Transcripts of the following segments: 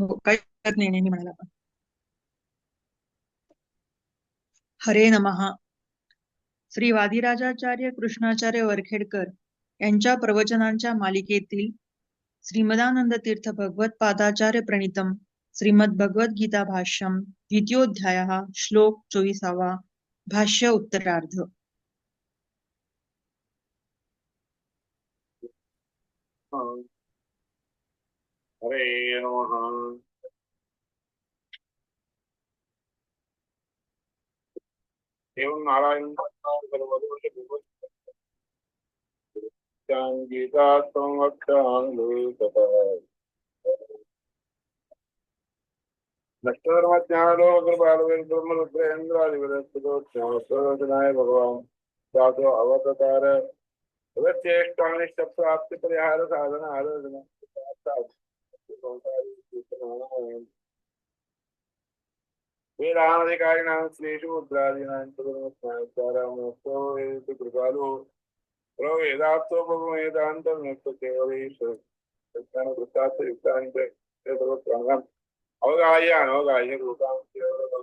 हो काही हरकत नाही नेहमी म्हणाला आपण. हरे नमः. श्री वादिराजाचार्य कृष्णाचार्य वरखेडकर यांच्या प्रवचनांच्या मालिकेतील श्रीमदानंद तीर्थ भगवत पादाचार्य प्रणितम श्रीमद भगवद्गीता भाष्यम द्वितीयोध्याय श्लोक चोवीसावा भाष्य उत्तरार्ध. हरे नमः एवं नारायण गीता नष्टधर्मज्ञानोग्रबालवेन्द्रमरुद्रेन्द्रादिवदस्तुतोज्ञानप्रयोजनाय भगवान् साधु अवततार तदचेष्टानिष्टप्राप्ति परिहार వేదామధికారిణ శ్రేషు ముద్రాదీనాంతరమోత్తు కృపాలు ప్రో వేదాత్తో భగవం వేదాంతర్నక్త కేవలేశ్వర అవగాహ్య అనవగాహ్య రూపాం కేవలం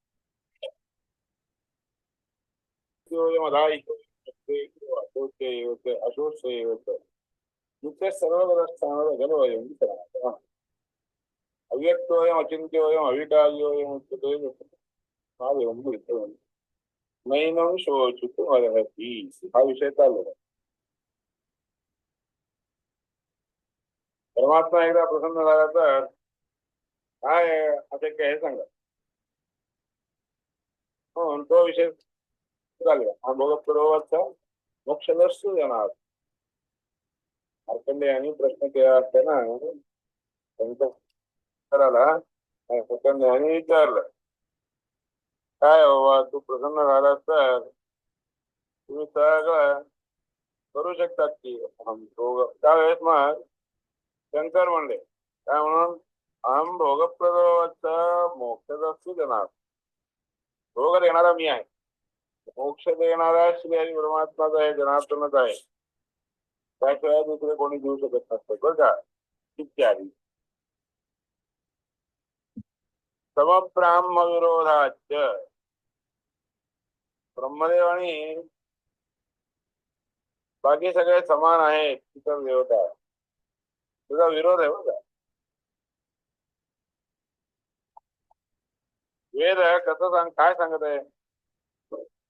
झाले बरं का सर्वग्रस्थानवयं अव्यक्तोऽयम् अचिन्त्योऽयम् अविकार्योऽयम् उच्यते नैनं शोचितुम् अर्हति हा विषय चालू परमात्मा एकदा प्रसन्न झाला तर काय असे काय सांगा तो विषय चालला हा भोगत पुरवाचा मोक्षदर्शू जाणार मार्कंडे यांनी प्रश्न केला असताना त्यांच्या उत्तराला मार्कंडे यांनी विचारलं काय बाबा तू प्रसन्न झाला तर? तुम्ही सगळं करू शकतात की? त्यावेळेस मग? शंकर म्हणले काय म्हणून? अहम भोगप्रदवाचा मोक्षदर्शी देणार. भोग देणारा मी आहे. मोक्ष देणारा श्री हरी परमात्माच आहे जनार्दनच आहे. त्याशिवाय दुसरे कोणी देऊ शकत नसतं बरं का? इत्यादी समब्राह्म विरोधाच ब्रह्मदेव आणि बाकी सगळे समान आहेत इतर देवता. तुझा विरोध आहे बघा का? वेद कसं सांग काय सांगत आहे?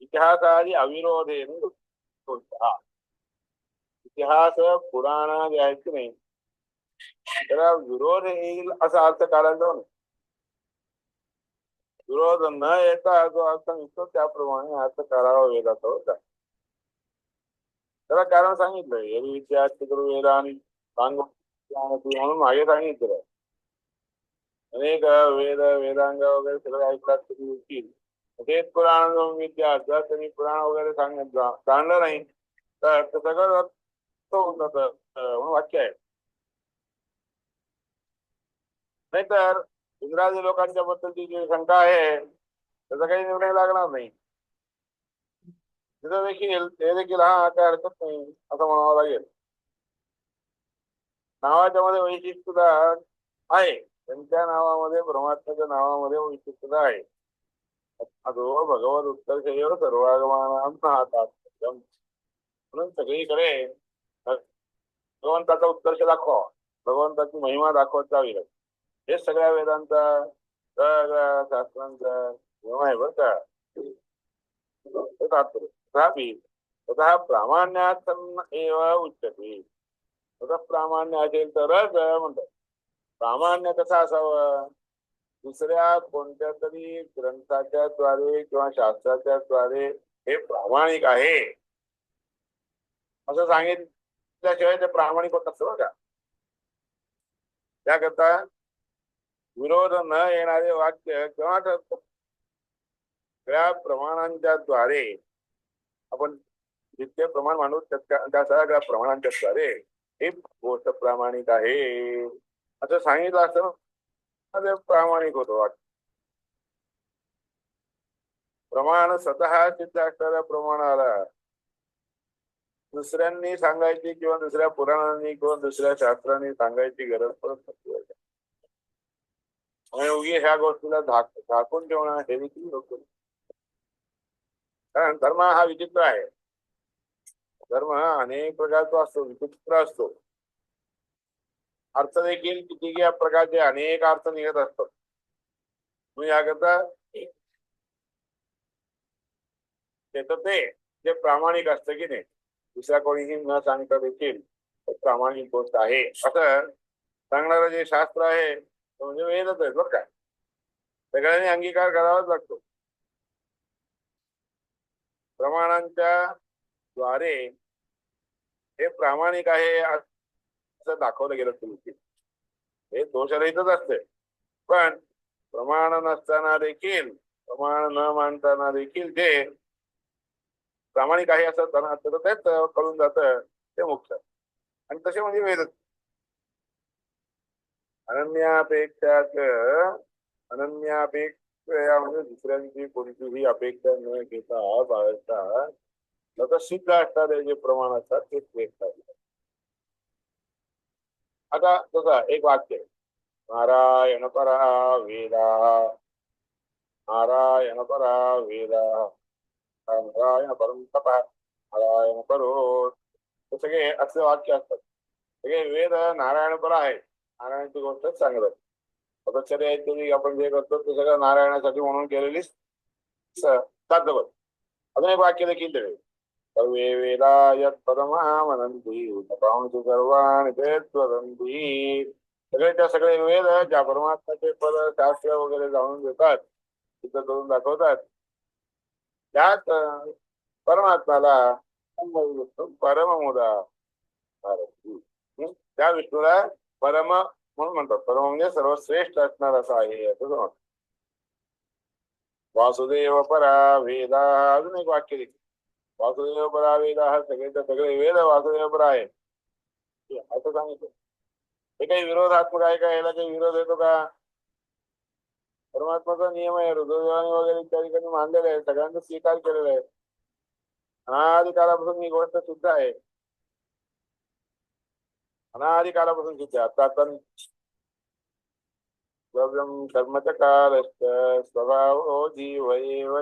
इतिहासादी अविरोधे इतिहास पुराण विरोध येईल अर्थ विरोध न जो अर्थ निघतो अर्थ करावा वेदाचा होता कारण सांगितलं एरवी विद्या चित्र वेदा मागे अनेक वेद वेदांग वगैरे सगळे तरी तेच पुराण विद्या पुराण वगैरे सांगत जाणलं नाही तर सगळं होऊन जात म्हणून वाक्य आहे नाहीतर इंग्रजी लोकांच्या बद्दलची जी शंका आहे त्याचा काही निर्णय लागणार नाही। तिथं देखील ते देखील हा काय हरकत नाही असं म्हणावं लागेल नावाच्या मध्ये वैशिष्ट्यता आहे त्यांच्या नावामध्ये परमात्म्याच्या नावामध्ये वैशिष्ट्यता आहे अदो भगवत उत्तर सर्वागमानाम म्हणून सगळीकडे भगवंताचा उत्कर्ष दाखवा भगवंताची महिमा दाखवत जावी हे सगळ्या वेदांचा सगळ्या शास्त्रांचा नियम आहे बरं का तथापि तथा प्रामाण्यात एव उच्चते तथा प्रामाण्य असेल तरच म्हणतात प्रामाण्य कसं असावं दुसऱ्या कोणत्या तरी ग्रंथाच्या द्वारे किंवा शास्त्राच्या द्वारे हे प्रामाणिक आहे? असं सांगितल्याशिवाय ते प्रामाणिक होत असतं बघा का. त्याकरता विरोध न येणारे वाक्य किंवा सगळ्या प्रमाणांच्या द्वारे आपण जितके प्रमाण मानू त्या सगळ्या प्रमाणांच्या द्वारे हे गोष्ट प्रामाणिक आहे. असं सांगितलं असतं. ना, प्रामाणिक होतो वाक्य प्रमाण स्वतः सिद्ध असणाऱ्या प्रमाणाला दुसऱ्यांनी सांगायची किंवा दुसऱ्या पुराणांनी किंवा दुसऱ्या शास्त्रांनी सांगायची गरज पडत नसते आणि उगी ह्या गोष्टीला झाक झाकून ठेवणं हे देखील नको कारण धर्म हा विचित्र आहे धर्म हा अनेक प्रकारचा असतो विचित्र असतो अर्थ देखील किती या प्रकारचे अनेक अर्थ निघत असतात. तुम्ही याकरता त्याचं ते जे प्रामाणिक असतं की नाही. दुसऱ्या कोणीही न सांगता देखील प्रामाणिक गोष्ट आहे. असं सांगणारं जे शास्त्र आहे ते म्हणजे वेदच आहे बरं का? सगळ्यांनी अंगीकार करावाच लागतो. प्रमाणांच्या द्वारे हे प्रामाणिक आहे असं दाखवलं गेलं तुमची हे दोषरहितच असते. पण प्रमाण नसताना देखील प्रमाण न मानताना देखील जे प्रामाणिक आहे असं त्यांना त्याचं तेच कळून जातं ते मुख्य आणि तसे म्हणजे वेद. अनन्यापेक्षा अनन्यापेक्षा म्हणजे दुसऱ्यांची कोणतीही अपेक्षा न घेता बाळगता सिद्ध असतात जे प्रमाण असतात ते श्रेष्ठ आता तसं एक वाक्य. आहे. नारायण परा वेदा. नारायण परा वेदा. नारायण परम तप. नारायण परो सगळे असे वाक्य असतात. सगळे वेद नारायण पर आहे नारायणाची गोष्टच सांगत असतात तपश्चर्या इत्यादी आपण जे करतो ते सगळं नारायणासाठी म्हणून केलेली साधवत अजून एक वाक्य देखील दिले सर्वे वेदा यत् परमामनंती तपांसु सर्वाणि ते सगळे वेद ज्या परमात्म्याचे पद, शास्त्र वगैरे जाणून देतात सिद्ध करून दाखवतात, त्यात परममुदा त्या विष्णूला परम म्हणून म्हणतात. परम म्हणजे सर्वश्रेष्ठ असणार असं आहे, असं वासुदेव परा वेदा, अजून एक वाक्य देखील वासुदेव परा वेदा हा सगळेच्या सगळे वेद वासुदेव परा असं सांगितलं हे काही विरोधात्मक आहे का याला काही विरोध येतो का परमात्माचा नियम आहे रुद्रदेवाने वगैरे इत्यादी ठिकाणी आहे सगळ्यांनी स्वीकार केलेला आहे अनादी काळापासून ही गोष्ट सिद्ध आहे अनादी काळापासून सिद्ध आहे आता आता स्वभावो जीव एव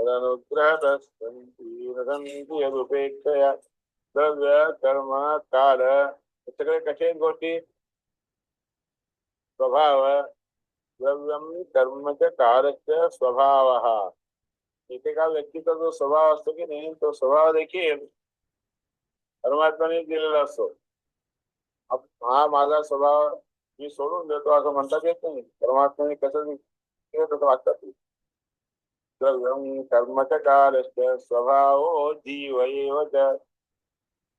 तदनुग्रहतस्सन्ति यदुपेक्षया कर्म काल सगळे स्वभाव। द्रव्यम कर्मच कालच स्वभाव। एकेका व्यक्तीचा जो स्वभाव असतो की नाही? तो स्वभाव देखील परमात्म्याने दिलेला असतो हा, माझा स्वभाव मी सोडून देतो असं म्हणतात द्रव्यम कर्मच कालच स्वभाव जीव.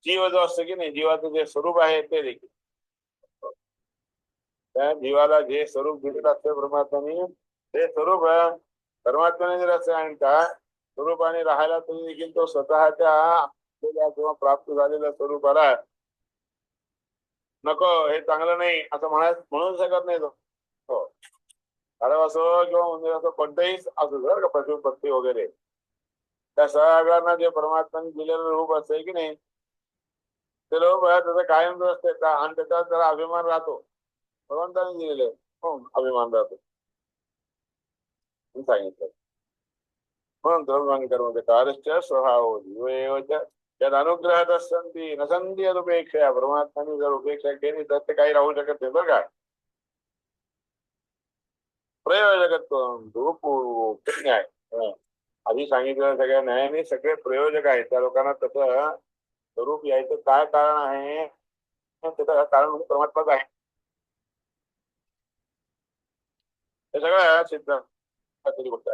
जीव जो असतो की नाही, जीवाचं जे स्वरूप आहे ते देखील. त्या जीवाला जे स्वरूप दिलेलं असतं परमात्म्याने, ते स्वरूप परमात्म्याने जर असं आणि स्वरूपाने राहायला तुम्ही देखील तो स्वतःच्या किंवा प्राप्त झालेल्या स्वरूपाला नको, हे चांगलं नाही, असं म्हणा म्हणू शकत नाही तो. हो असो किंवा मंदिर असो कोणतंही का रूप असते की नाही? ते कायम असते का अभिमान राहतो भगवंताने दिलेलं अभिमान म्हणून सांगितलं म्हणून द्रव्यान कर्म कारश्च स्वभाव त्यात अनुग्रहात संती न जर उपेक्षा केली तर राहू का दुरुपयोग न्याय हं. आधी सांगितलेल्या सगळ्या न्यायाने सगळे प्रयोजक आहेत. त्या लोकांना स्वरूप यायचं काय कारण त्याचं कारण म्हणजे परमात्माच आहे. हे सगळं गोष्ट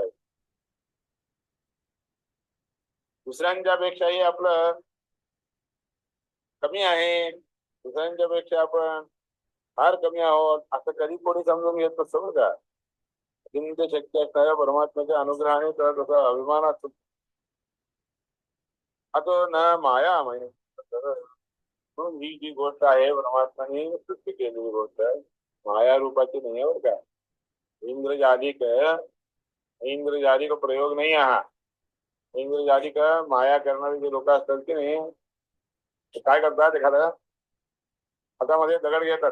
कमी आहे. दुसऱ्यांच्या पेक्षा फार कमी आहोत. असं समजून घेत नसतं बरं का. तर तसा अभिमान असतो आता ना माया माहिती म्हणून ही जी गोष्ट आहे सृष्टी केलेली गोष्ट. माया रूपाची नाही आहे बरं का. इंद्रजालिक इंद्रजालिक प्रयोग नाही हा. इंद्रजालिक माया करणारे जे लोक असतात की ते काय करतात एखादं? हातामध्ये दगड घेतात.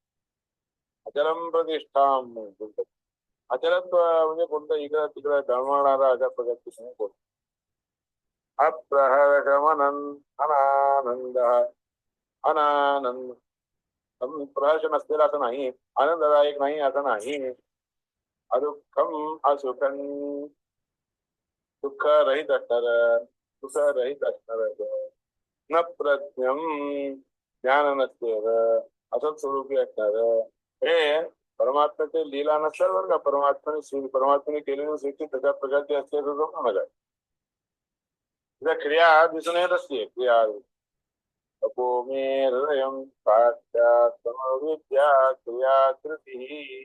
अचलम प्रतिष्ठाम बोलतात. अचलम म्हणजे कोणतं इकडं तिकडं अनानंद अनानंद प्रहर्ष नसलेला असं नाही, आनंददायक नाही असं नाही. अदुःखम असुखम दुःख न प्रज्ञम ज्ञान नसलेल असंच स्वरूपी हे परमात्म्याचे लीला नसतात बरं का? परमात्म्याने सृ- परमात्म्याने केलेली सृष्टी तशा प्रकारची असते असं समजू नका तिच्या क्रिया दिसून येत असते. क्रिया अपो मे हृदयं साक्षात् समविद्या, क्रिया कृती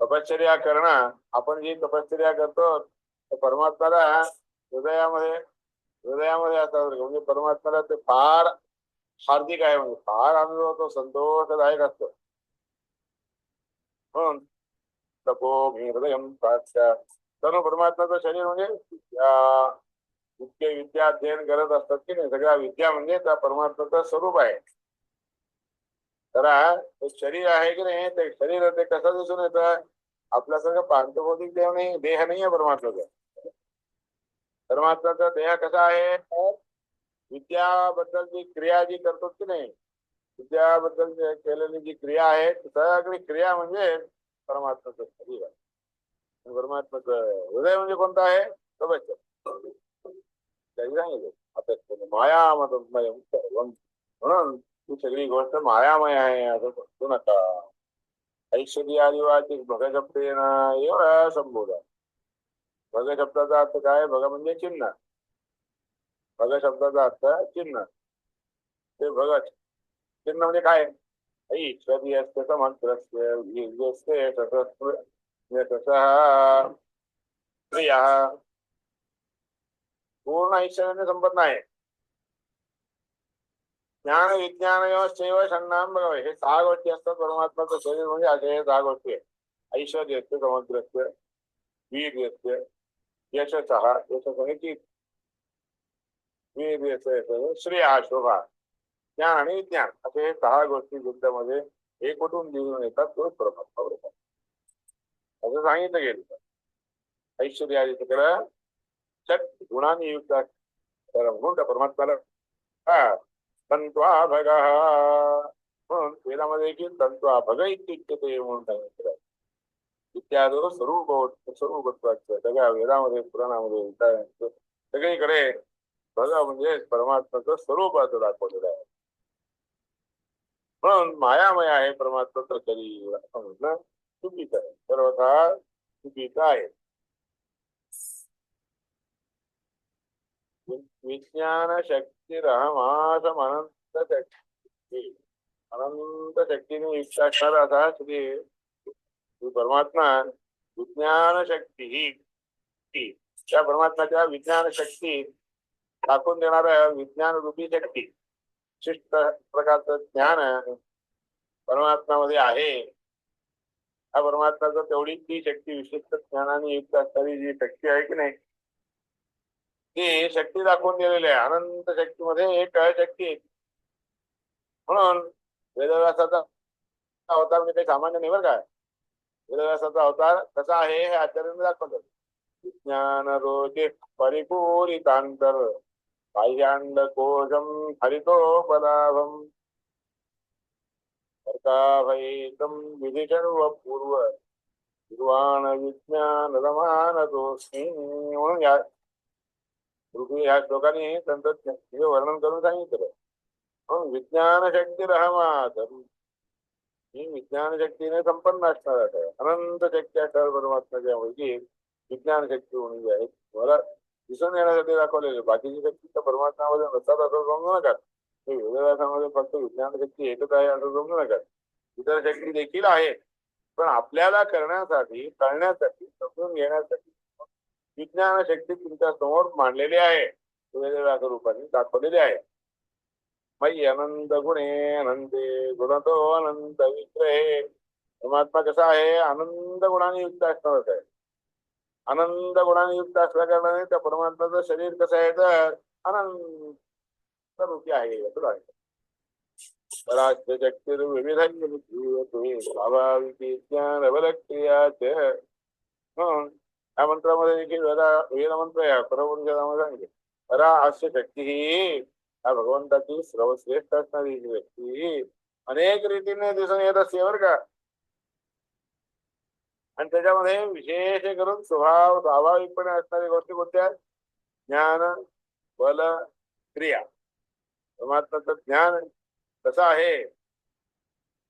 तपश्चर्या करणं, आपण जी तपश्चर्या करतो परमात्म्याला हृदयामध्ये हृदयामध्ये असतात का. म्हणजे परमात्म्याला ते फार हार्दिक आहे म्हणजे फार आनंद होतो संतोषदायक असतो. तपो हृदयं साक्षात् सर्व शरीर म्हणजे इतके विद्या अध्ययन करत सगळ्या विद्या म्हणजे त्या परमात्म्याचं स्वरूप आहे. ते शरीर आहे की नाही, ते शरीर ते कसं दिसून येतं? आपल्यासारखं पांचभौतिक देव नाही, देह नाही आहे परमात्म्याचा. परमात्म्याचा देह कसा आहे? विद्याबद्दल जी क्रिया जी करतो की नाही? विद्याबद्दल केलेली जी क्रिया आहे, ती सगळी क्रिया म्हणजे परमात्म्याचं शरीर आहे. आणि परमात्म्याचं हृदय म्हणजे कोणतं आहे? मायामय म्हणून ही सगळी गोष्ट मायामय आहे असं समजू नका. एवढा संबोधा शब्दाचा अर्थ काय? भग म्हणजे चिन्ह. भग शब्दाचा अर्थ चिन्ह. भगत. चिन्ह म्हणजे काय? पूर्ण ऐश्वर्याने संपत नाही ज्ञान, विज्ञान शैव षण्णाम हे शरीर म्हणजे असे हे आहेत. ऐश्वर्यस्य समग्रस्य वीर्यस्य, यशसः यशस वीर्यस्य श्री हा शोभा ज्ञान आणि विज्ञान असे सहा गोष्टी बुद्धामध्ये कुठून दिसून येतात तो परमात्मा बरोबर. असं सांगितलं गेलं युक्त म्हणून त्या परमात्म्याला तंत्वा भग. म्हणून वेदामध्ये की तंत्वा भग इत्युच्यते म्हणून सांगितलं. आहे. इत्यादी स्वरूप स्वरूपत्वाचं सगळ्या वेदामध्ये, पुराणामध्ये सगळीकडे भग म्हणजे परमात्म्याचं स्वरूप असं दाखवलेलं आहे म्हणून मायामय आहे परमात्माचं शरीर असं म्हटलं चुकीचं आहे सर्वथा चुकीचं आहे विज्ञान शक्तीरहमासम अनंत शक्ती अनंत शक्तीने असा श्री परमात्मा विज्ञान शक्ती ही त्या विज्ञान शक्ती दाखवून देणार विज्ञान रूपी शक्ती विशिष्ट प्रकारचं ज्ञान परमात्म्यामध्ये आहे. हा परमात्म्याचं तेवढी ती शक्ती विशिष्ट ज्ञानाने युक्त असणारी जी शक्ती आहे की नाही? ती शक्ती दाखवून दिलेली आहे. अनंत शक्तीमध्ये एक शक्ती. आहे. म्हणून वेदव्यासाचा अवतार म्हणजे काही सामान्य नाही बरं काय वेदव्यासाचा अवतार कसा आहे हे आचार्याने दाखवतात विज्ञान रोचे परिपूरितांतर. बाह्याण्डकोशं हरितोपलाभम् कर्काभयेतं विधिशर्वपूर्व विज्ञानरमानतोऽस्मि म्हणून या पृथ्वी ह्या श्लोकाने तंत्रज्ञान वर्णन करून सांगितलं म्हणून विज्ञान शक्तीरहमातम ही विज्ञान शक्तीने संपन्न असणार आहे अनंत शक्ती असणार परमात्म्याच्या पैकी विज्ञान शक्ती होणी जी आहे मला दिसून येण्यासाठी दाखवलेले. बाकीची शक्ती तर परमात्म्यामध्ये नसतात असं समजू नका. वेदव्यासामध्ये फक्त विज्ञान शक्ती एकच आहे असं समजू नका. इतर शक्ती देखील आहेत पण आपल्याला करण्यासाठी कळण्यासाठी समजून घेण्यासाठी विज्ञान शक्ती तुमच्यासमोर मांडलेली आहे. वेगवेगळ्या रूपाने दाखवलेली आहे. मयी अनंत गुणे अनंते गुणतो अनंत विग्रहे. परमात्मा कसा आहे? आनंद गुणाने युक्त असणारच आहे. आनंद गुणाने युक्त असल्या कारणाने त्या परमात्म्याचं शरीर कसं आहे तर अनंत रूपी आहे, असं आहे या मंत्रामध्ये देखील आहे सांगितले. शक्ती ही या भगवंताची सर्वश्रेष्ठ असणारी अनेक रीतीने दिसून येत असते, बरं का. आणि त्याच्यामध्ये विशेष करून स्वभाव स्वाभाविकपणे असणारी गोष्टी कोणत्या ज्ञान बल क्रिया. परमात्म्याचं ज्ञान कसं आहे?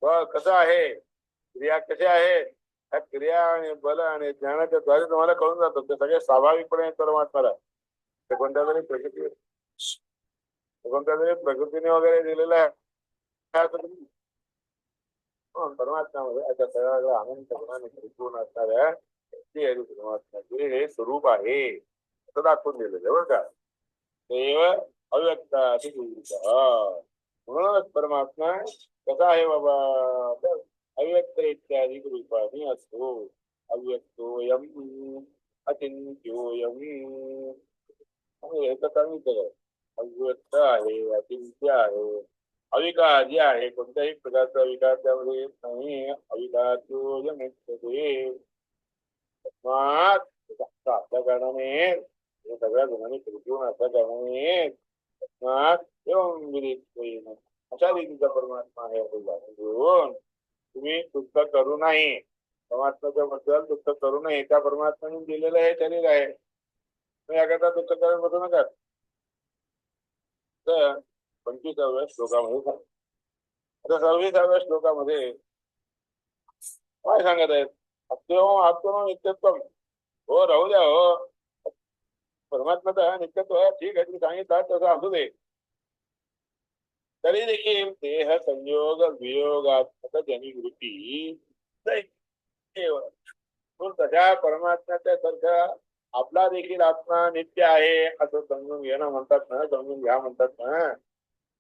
बळ कसं आहे? क्रिया कशा आहे? ह्या क्रिया आणि बल आणि ज्ञानाच्या द्वारे तुम्हाला कळून जातं. ते सगळे स्वाभाविकपणे परमात्म्याला ते कोणत्या तरी प्रकृती कोणत्या तरी प्रकृतीने वगैरे दिलेलं आहे. हो, आहे परमात्म्याचे हे स्वरूप आहे असं का अव्यक्त म्हणूनच परमात्मा कसा आहे बाबा अव्यक्त इत्यादी रूपाने असतो अव्यक्तोयम अचिंत्योयम हे तर सांगितलं अव्यक्त आहे अचिंत्य आहे अविकाजी आहे कोणत्याही प्रकारचा विकार त्यामध्ये येत नाही इत्यादी तस्मात कारणाने सगळ्या गुणांनी असल्या कारणाने अशा रीतीचा परमात्मा आहे घेऊन तुम्ही दुःख करू नाही परमात्म्याच्या बद्दल दुःख करू नये. त्या दिलेलं शरीर आहे. याकरता दुःख नका. तर पंचवीसाव्या श्लोकामध्ये आता सव्वीसाव्या श्लोकामध्ये काय सांगत आहेत? अत्यव आत्म नित्यत्व हो, राहू द्या, हो. परमात्म्याचा नित्यत्व ठीक आहे, तुम्ही सांगितलं, तसं असू दे. तरी देखील देह संयोग वियोगात्मक जनिवृत्ती. म्हणून तशा परमात्म्याच्या सारखा आपला देखील आत्मा नित्य आहे, असं समजून घेणं म्हणतात ना, समजून घ्या म्हणतात ना.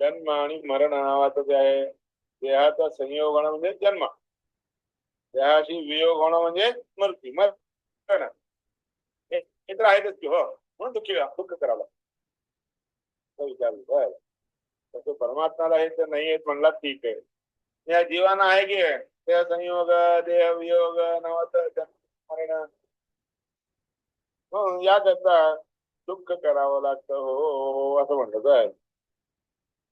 जन्म आणि मरण नावाचं जे आहे देहाचा संयोग होणं म्हणजे जन्म। देहाशी वियोग होणं म्हणजे मृत्यू मरण हे तर आहेतच की हो, म्हणून दुःखी दुःख करावं विचारलं, बरं. तसं परमात्म्याला हे तर नाही म्हणला, ठीक आहे. या जीवाना आहे की देह संयोग, देह वियोग जन्म, मरण. दुःख करावं लागतं, हो असं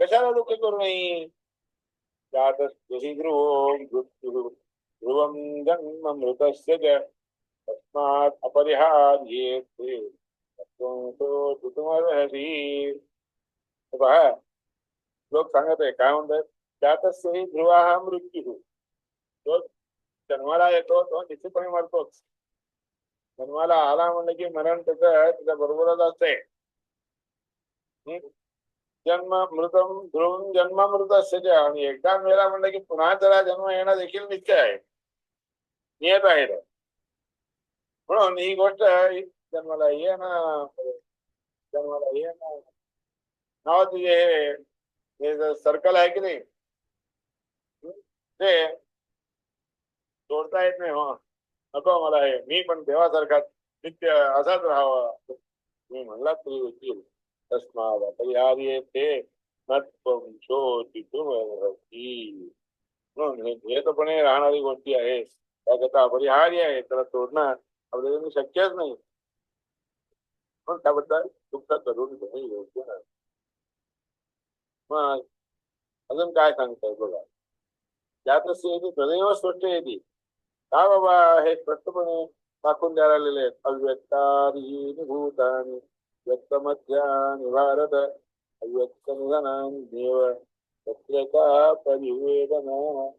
कशाला दुःख करू नये जातस्ति ध्रुवो मृत्युः ध्रुवं जन्म मृतस्य च। तस्मात् अपरिहार्येते तो। लोक सांगत आहे, काय म्हणतात? त्यातच ध्रुवा हा मृत्यू। तो जन्माला येतो तो निश्चितपणे मरतोच। जन्माला आला म्हणलं की मरण त्याचं, त्याच्या बरोबरच असते? जन्म मृतम ध्रुवून जन्म मृत आणि एकदा मेला म्हणलं की पुन्हा त्याला जन्म येणं देखील निश्चय आहे नियत तो. म्हणून ही गोष्ट ही जन्माला ये ना जन्माला ये ना। नावाचं जे हे हे सर्कल आहे की नाही? ते सोडता येत नाही हो। नको हे मी पण देवासारखा नित्य असाच राहावा मी म्हणला तरी होतील राहणारी गोष्टी आहे? त्याकरता अपरिहार्य आहे, त्याला सोडणं आपल्याला शक्यच नाही. पण त्याबद्दल करून घेणे योग्य मग अजून काय सांगताय बघा? सदैव स्पष्ट येते का बाबा हे स्पष्टपणे दाखवून द्यायला आलेले आहेत? अव्यक्तारी भूतानी। व्यक्त मध्यानि भारत अव्यक्त निधनानि परिवेदना?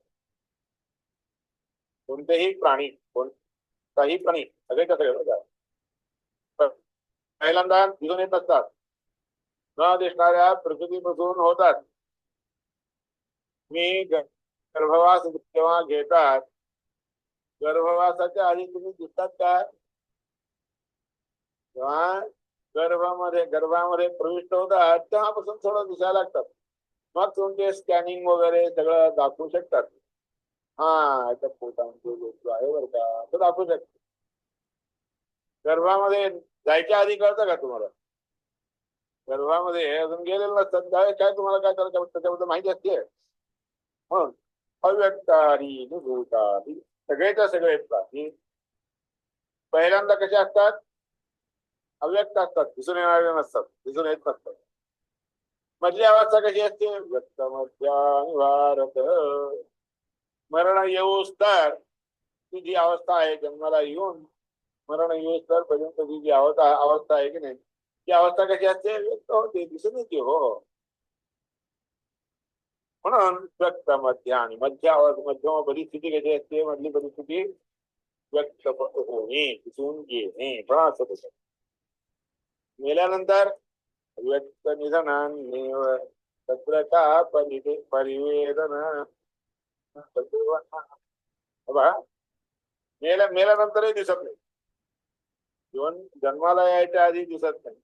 कोणतेही प्राणी प्राणी, सगळे कसं पहिल्यांदा दिसून येत असतात. न दिसणाऱ्या प्रकृतीपासून होतात. मी गर्भवास जेव्हा घेतात, गर्भवासाच्या आधी तुम्ही दिसतात का? गर्भामध्ये गर्भामध्ये प्रविष्ट होतात तेव्हापासून थोडं दिसायला लागतात. मग तुमचे स्कॅनिंग वगैरे सगळं दाखवू शकतात. हा याच्या पोटामध्ये गोष्ट आहे बरं का. तो दाखवू शकतो गर्भामध्ये जायच्या आधी कळतं का तुम्हाला? गर्भामध्ये अजून गेलेलं नसतात काय काय तुम्हाला काय करायचं त्याच्याबद्दल माहिती असते. म्हणून अव्यक्तारी भूतारी सगळेच्या सगळे प्राणी पहिल्यांदा कसे असतात? असतात दिसून येणारे नसतात अवस्था कशी असते? व्यक्त भारत. मरण येऊस तर ती जी अवस्था आहे जन्माला येऊन. मरण येऊस तर पर्यंत जी जी अवस्था अवस्था आहे की नाही? ती अवस्था कशी असते? व्यक्त होते, दिसून येते, हो. म्हणून व्यक्त मध्य आणि मध्य मध्यम परिस्थिती कशी असते? मधली परिस्थिती व्यक्त होणे, दिसून येणे पण असं मेल्यानंतर व्यक्त निधनान्येव तत्र का परिवे परिवेदन दिसत नाही. जीवन जन्माला यायच्या आधी दिसत नाही.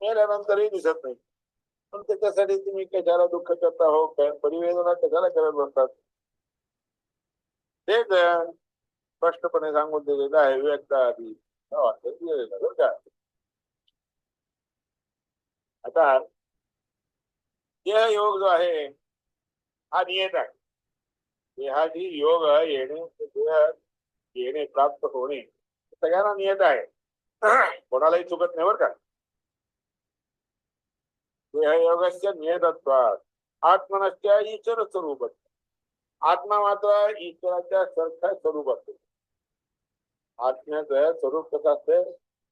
मेल्यानंतरही दिसत नाही. पण त्याच्यासाठी तुम्ही कशाला दुःख करता? हो काय परिवेदना कशाला करत बसतात तेच स्पष्टपणे सांगून दिलेलं आहे व्यक्त आधी का? आता देह योग जो आहे हा नियत आहे देहाची योग येणे देह येणे प्राप्त होणे सगळ्यांना नियत आहे। कोणालाही चुकत नाही बरं का। देहयोगस्य नियतत्वात। आत्मनस्य ईश्वर स्वरूप आत्मा मात्र ईश्वराच्या सारखा स्वरूप असते आत्म्याचं स्वरूप कसं असते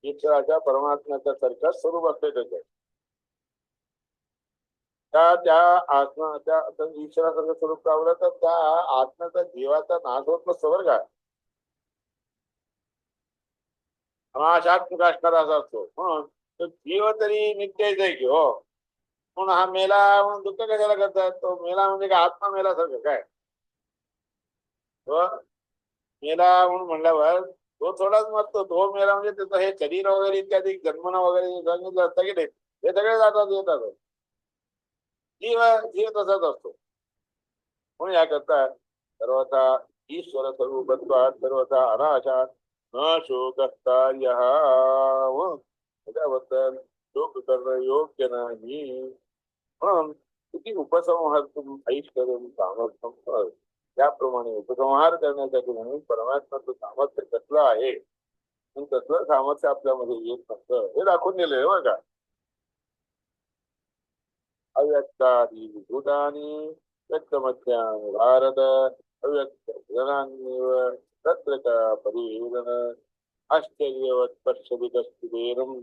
ईश्वराच्या परमात्म्याच्या स्वरूप असते का त्या आत्मा त्या ईश्वरासारखं स्वरूप लावलं तर त्या आत्म्याचा जीवाचा नाश होत नसतो बरं का. अनाशात्मक असणारा असा असतो. म्हणून तो जीव तरी नित्याच आहे की हो. म्हणून हा मेला म्हणून दुःख कशाला करतात? तो मेला म्हणजे काय? आत्मा मेला सारखं काय? तो मेला म्हणून म्हणल्यावर तो थोडाच मरतो. तो मेला म्हणजे त्याचं हे शरीर वगैरे इत्यादी जन्मना वगैरे सांगितलं असतं की नाही? हे सगळे जातात येतात जीव जीव तसाच असतो. म्हणून या करता सर्वथा ईश्वर स्वरूपत्वात सर्वथा अनाशात न शोकस्तार्य. त्याच्याबद्दल शोक करणं योग्य नाही. म्हणून किती उपसंहार तुम्ही ऐश करून सामर्थ्य त्याप्रमाणे उपसंहार करण्यासाठी म्हणून परमात्माचं सामर्थ्य कसलं आहे? पण कसलं सामर्थ्य आपल्यामध्ये येत नसतं. हे दाखवून दिलंय बरं का अव्यक्तादी भूतानी व्यक्तमध्यानि भारत, अव्यक्त जनान्येव तत्र का परिवेदन? आश्चर्यवत् पश्यति कश्चिदेनम्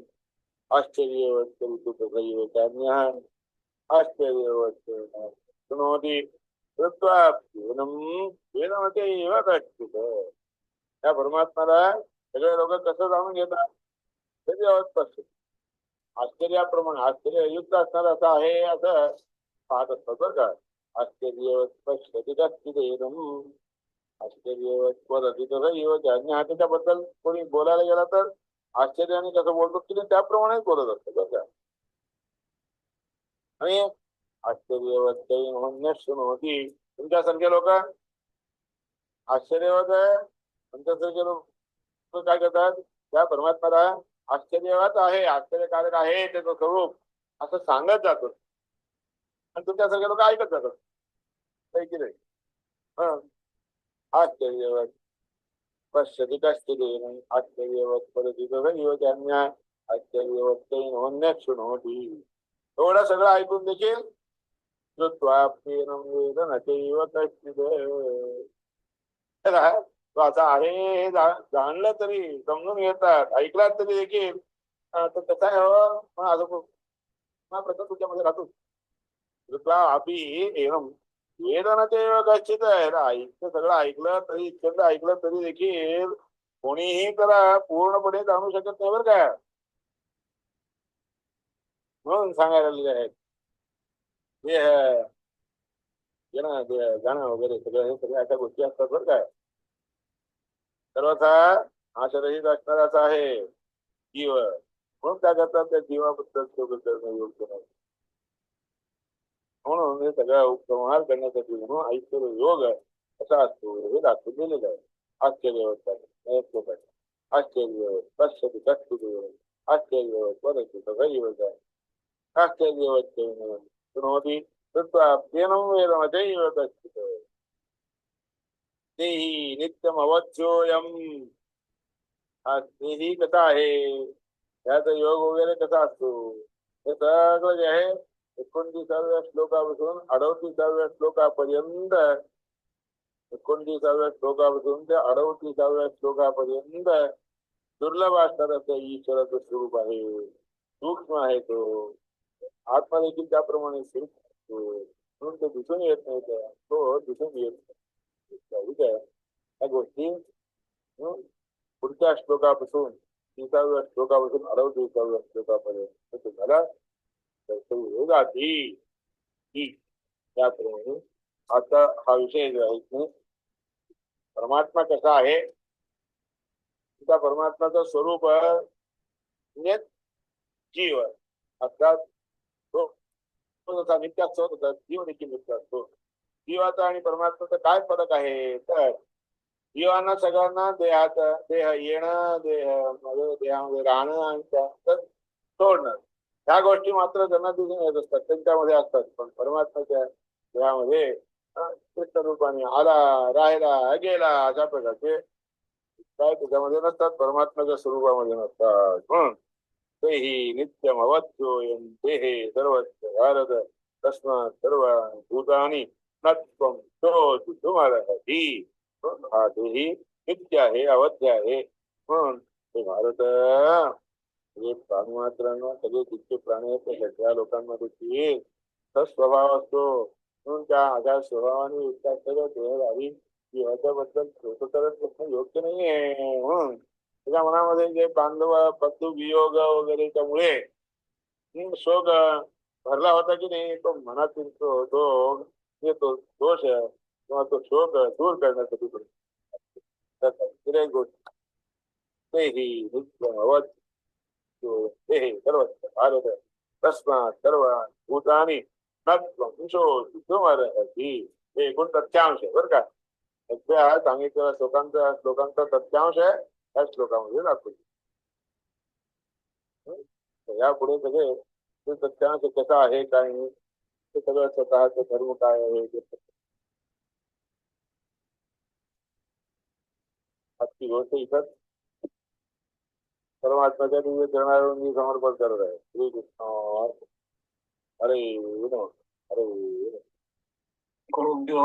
आश्चर्यवत् करितु तथैव चान्यः आश्चर्यवत् शृणोति कृत्वाप्येनं वेदमते एव कश्चित् त्या परमात्म्याला सगळे लोक कसं जाणून घेतात त्याची अवस्था आश्चर्याप्रमाणे आश्चर्ययुक्त असणार असं आहे असं पाहत असतात बरं का. आश्चर्य आश्चर्य त्याच्याबद्दल कोणी बोलायला गेला तर आश्चर्याने कसं बोलतो की त्याप्रमाणेच बोलत असतं बरं का. आणि आश्चर्यवत होती तुमच्यासारखे लोक आश्चर्यवत आहे. तुमच्यासारखे लोक काय करतात? त्या परमात्म्याला आश्चर्यवत आहे, आश्चर्यकारक आहे त्याचं स्वरूप असं सांगत जातो. आणि तुमच्यासारखे लोक ऐकत नाही? पश्यति आश्चर्यवत नवन्य एवढं सगळं ऐकून देखील श्रुत्वाप्येनं वेद त्याला तो आता आहे हे जाणलं तरी समजून घेतात. ऐकलात तरी देखील. तर कसं आहे मग खूप- हा प्रकार तुझ्यामध्ये राहतो. श्रुत्वा अपि एवं. वेदना ते कश्चित आहे ना, ऐकलं सगळं ऐकलं तरी इतकं ऐकलं तरी देखील कोणीही करा पूर्णपणे जाणू शकत नाही बरं का? म्हणून सांगायला लागले आहेत. हे ना जाणं वगैरे सगळं हे सगळ्या अशा गोष्टी असतात बरं काय सर्वथा आचरहित असणाराच आहे. जीव म्हणून त्या करतात त्या जीवाबद्दल शोध करणं योग्य नाही. म्हणून हे सगळं संहार करण्यासाठी म्हणून ऐश्वर योग कसा असतो. हे दाखवून दिलेलं आहे. आश्चर्यवत आहे आश्चर्यवत पश्यति कश्चिदेव आश्चर्यवत वदति तथैव आश्चर्यवत शृणोति तेनं वेदमतैव कश्चित् तेही नित्यम अवध्योयम हा तेही कसा आहे त्याचा योग वगैरे कसा असतो हे सगळं जे आहे एकोणतीसाव्या श्लोकापासून अडवतीसाव्या श्लोकापर्यंत एकोणतीसाव्या श्लोकापासून ते अडवतीसाव्या श्लोकापर्यंत दुर्लभ असणार असं ईश्वराचं स्वरूप आहे सूक्ष्म आहे तो आत्मा देखील त्याप्रमाणे म्हणून तो दिसून येत नाही तो दिसून येत नाही ठीक आहे त्या गोष्टी हं, पुढच्या श्लोकापासून तिसाव्या श्लोकापासून अडवतीसाव्या श्लोकापर्यंत तो झाला तर तो योगाची ही त्याप्रमाणे आता हा विषय जो आहे की परमात्मा कसा आहे त्या परमात्म्याचं स्वरूप म्हणजे जीव अर्थात तो तो जसा नित्य असतो तसा जीव देखील नित्य असतो जीवाचा आणि परमात्माचा काय फरक आहे? तर जीवांना सगळ्यांना देहात देह येणं देह देहामध्ये राहणं आणि त्यानंतर सोडणं. ह्या गोष्टी मात्र त्यांना दिसून येत असतात त्यांच्यामध्ये असतात. पण परमात्माच्या देहामध्ये कृष्ण रूपाने आला राहिला गेला अशा प्रकारचे काय त्याच्यामध्ये नसतात. परमात्म्याच्या स्वरूपामध्ये नसतात. म्हणून तेही नित्यम अवध्योयम देहे सर्व भारत तस्मात् सर्व भूतानी. नत्वं शोध तुम्हाला ही हा देही नित्य आहे अवध्य आहे म्हणून हे भारत। हे प्राणीमात्रांना सगळे जितके प्राणी आहेत त्या सगळ्या लोकांमध्ये ती स्वभाव असतो म्हणून त्या अशा स्वभावाने युक्त सगळं देहधारी शोध करत बसणं योग्य नाही आहे म्हणून त्याच्या मनामध्ये जे बांधव बंधू वियोग वगैरे त्यामुळे हम्म, शोक भरला होता की नाही तो मनातील तो जे तो दोष आहे किंवा तो शोक दूर करण्यासाठी तो त्याचा तिथे गोष्ट तेही नित्य अवध। तेही सर्व भारत तस्मात सर्व भूतानी। नत्वं शोधितुमर्हति हे एकूण तथ्यांश आहे बरं का या हं? कसा आहे काय ते सगळं स्वतःच धर्म काय आहे आजची गोष्ट इथं परमात्म्याच्या दिवस देणार मी समर्पण करत आहे श्री कृष्ण हरे विनोद हरे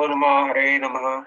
नमः हरे नमः।